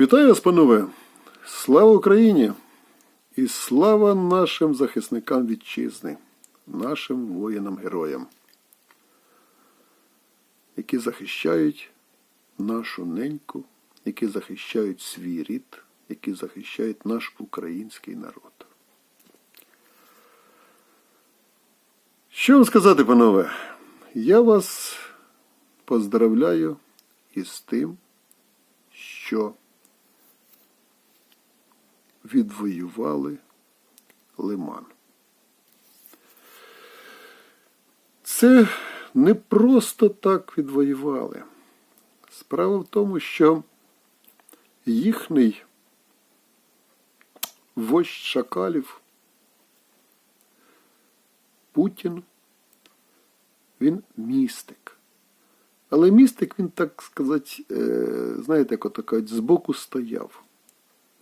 Вітаю вас, панове! Слава Україні! І слава нашим захисникам вітчизни, нашим воїнам-героям, які захищають нашу неньку, які захищають свій рід, які захищають наш український народ. Що вам сказати, панове? Я вас поздравляю із тим, що відвоювали лиман. Це не просто так відвоювали. Справа в тому, що їхній вождь шакалів Путін, він містик. Але містик, він, так сказати, е, знаєте, як ото кажуть, збоку стояв.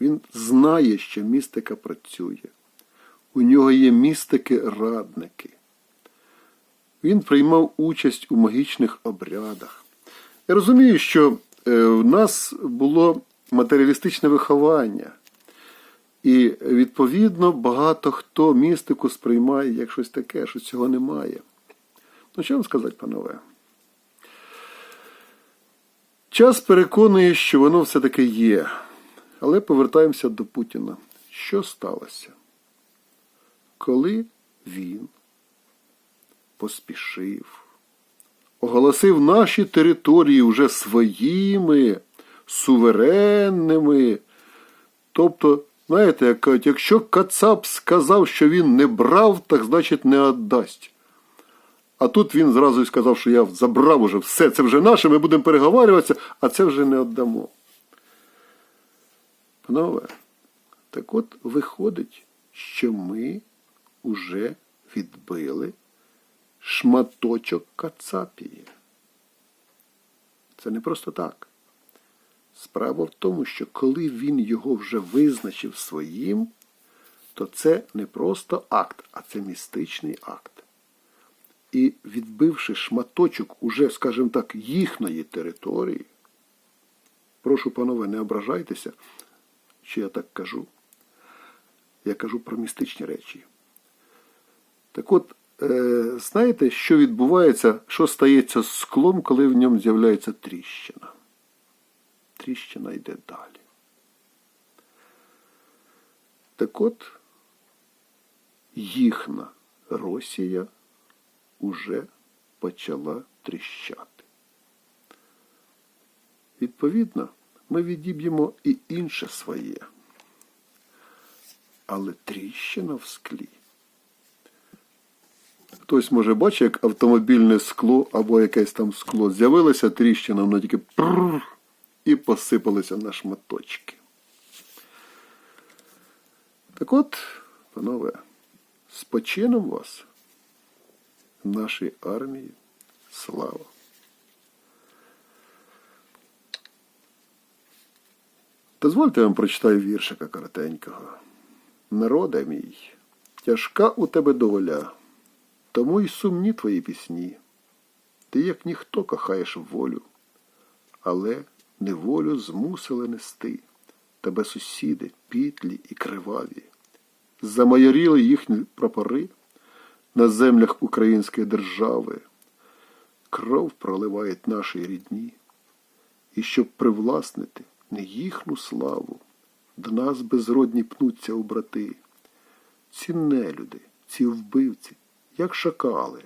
Він знає, що містика працює. У нього є містики-радники. Він приймав участь у магічних обрядах. Я розумію, що е, в нас було матеріалістичне виховання. І, відповідно, багато хто містику сприймає як щось таке, що цього немає. Ну, що вам сказати, панове? Час переконує, що воно все-таки є. Але повертаємося до Путіна. Що сталося? Коли він поспішив, оголосив наші території вже своїми, суверенними. Тобто, знаєте, як кажуть, якщо Кацап сказав, що він не брав, так значить не віддасть. А тут він зразу сказав, що я забрав уже все, це вже наше, ми будемо переговарюватися, а це вже не віддамо. Панове, так от виходить, що ми вже відбили шматочок Кацапії. Це не просто так. Справа в тому, що коли він його вже визначив своїм, то це не просто акт, а це містичний акт. І відбивши шматочок уже, скажімо так, їхньої території, прошу, панове, не ображайтеся, що я так кажу. Я кажу про містичні речі. Так от, е, знаєте, що відбувається, що стається з склом, коли в ньому з'являється тріщина? Тріщина йде далі. Так от, їхня Росія уже почала тріщати. Відповідно, ми відіб'ємо і інше своє. Але тріщина в склі. Хтось може бачить, як автомобільне скло або якесь там скло з'явилося тріщина, воно тільки прррр, і посипалося на шматочки. Так от, панове, з почином вас, нашій армії, слава! Дозвольте я вам прочитаю віршика коротенького. Народе мій, тяжка у тебе доля, тому й сумні твої пісні. Ти, як ніхто, кохаєш волю, але неволю змусили нести тебе сусіди, пітлі і криваві. Замайоріли їхні прапори на землях української держави. Кров проливають наші рідні, і щоб привласнити не їхню славу, до нас безродні пнуться у брати. Ці нелюди, ці вбивці, як шакали,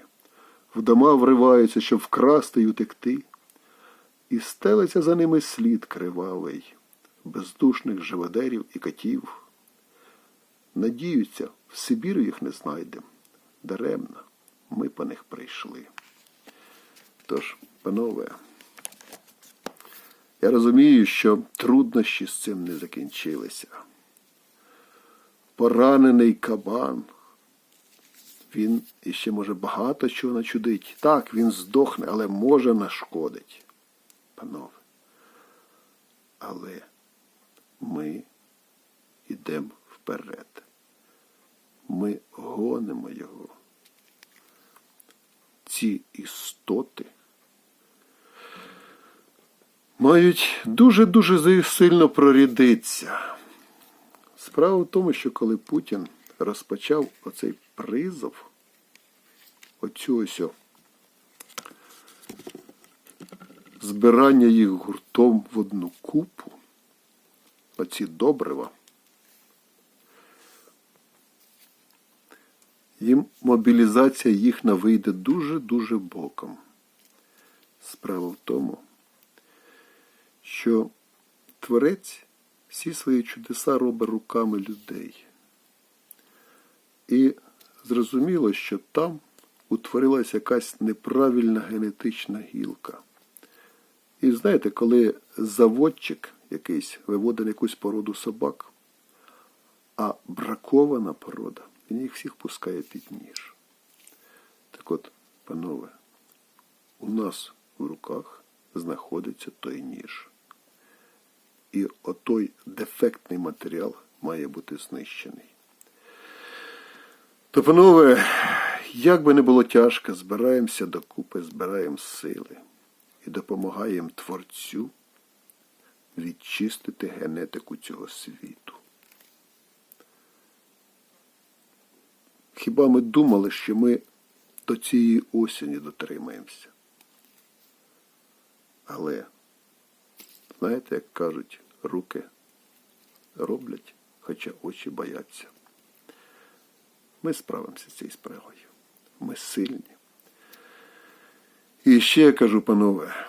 в дома вриваються, щоб вкрасти й утекти, і стелиться за ними слід кривавий, бездушних живодерів і катів. Надіються, в Сибіру їх не знайдем. Даремно ми по них прийшли. Тож, панове, я розумію, що труднощі з цим не закінчилися. Поранений кабан, він іще може багато чого начудить. Так, він здохне, але може нашкодить. Панове. Але ми йдемо вперед. Ми гонимо його. Ці істоти мають дуже-дуже сильно прорідитися. Справа в тому, що коли Путін розпочав оцей призов, оцю ось збирання їх гуртом в одну купу, оці добрива, їм мобілізація їхня вийде дуже-дуже боком. Справа в тому, що творець всі свої чудеса робить руками людей. І зрозуміло, що там утворилася якась неправильна генетична гілка. І знаєте, коли заводчик якийсь виводить якусь породу собак, а бракована порода, він їх всіх пускає під ніж. Так от, панове, у нас в руках знаходиться той ніж. І отой дефектний матеріал має бути знищений. То, панове, як би не було тяжко, збираємося докупи, збираємо сили і допомагаємо Творцю відчистити генетику цього світу. Хіба ми думали, що ми до цієї осені дотримаємося? Але, знаєте, як кажуть, руки роблять, хоча очі бояться. Ми справимося з цією справою. Ми сильні. І ще я кажу, панове,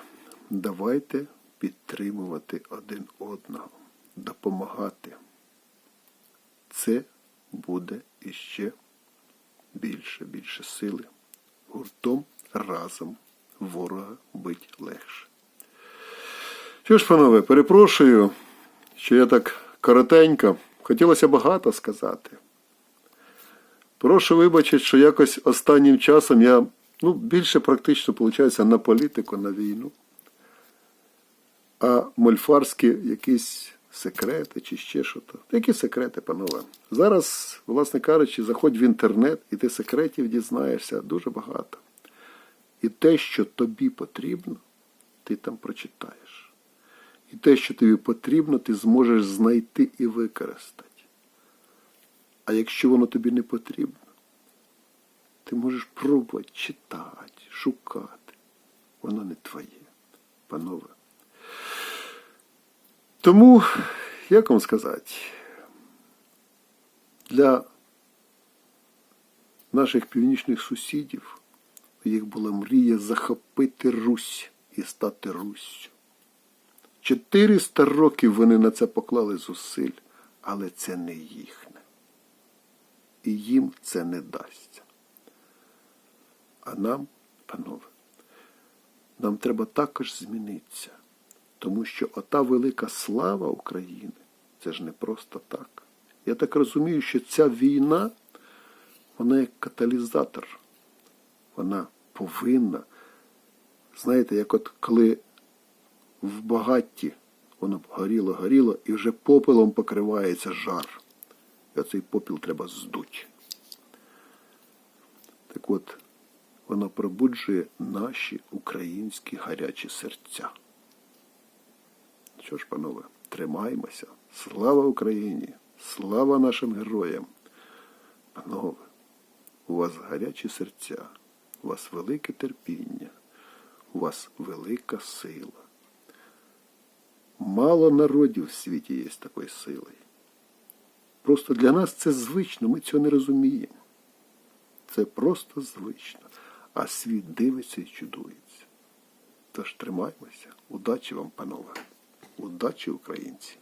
давайте підтримувати один одного, допомагати. Це буде іще більше, більше сили. Гуртом разом ворога бить легше. Що ж, панове, перепрошую, що я так коротенько. Хотілося багато сказати. Прошу вибачити, що якось останнім часом я ну, більше практично, виходить, на політику, на війну. А мольфарські якісь секрети чи ще що то. Які секрети, панове? Зараз, власне кажучи, заходь в інтернет, і ти секретів дізнаєшся дуже багато. І те, що тобі потрібно, ти там прочитаєш. І те, що тобі потрібно, ти зможеш знайти і використати. А якщо воно тобі не потрібно, ти можеш пробувати читати, шукати. Воно не твоє, панове. Тому, як вам сказати, для наших північних сусідів їх була мрія захопити Русь і стати Руссю. 400 років вони на це поклали зусиль, але це не їхне. І їм це не дасться. А нам, панове, нам треба також змінитися. Тому що ота велика слава України це ж не просто так. Я так розумію, що ця війна, вона як каталізатор. Вона повинна. Знаєте, як от коли в багатті воно горіло, горіло і вже попелом покривається жар. І оцей попіл треба здуть. Так от, воно пробуджує наші українські гарячі серця. Що ж, панове, тримаймося. Слава Україні! Слава нашим героям! Панове, у вас гарячі серця, у вас велике терпіння, у вас велика сила. Мало народів в світі є з такою силою. Просто для нас це звично, ми цього не розуміємо. Це просто звично. А світ дивиться і чудується. Тож тримаймося. Удачі вам, панове. Удачі, українці!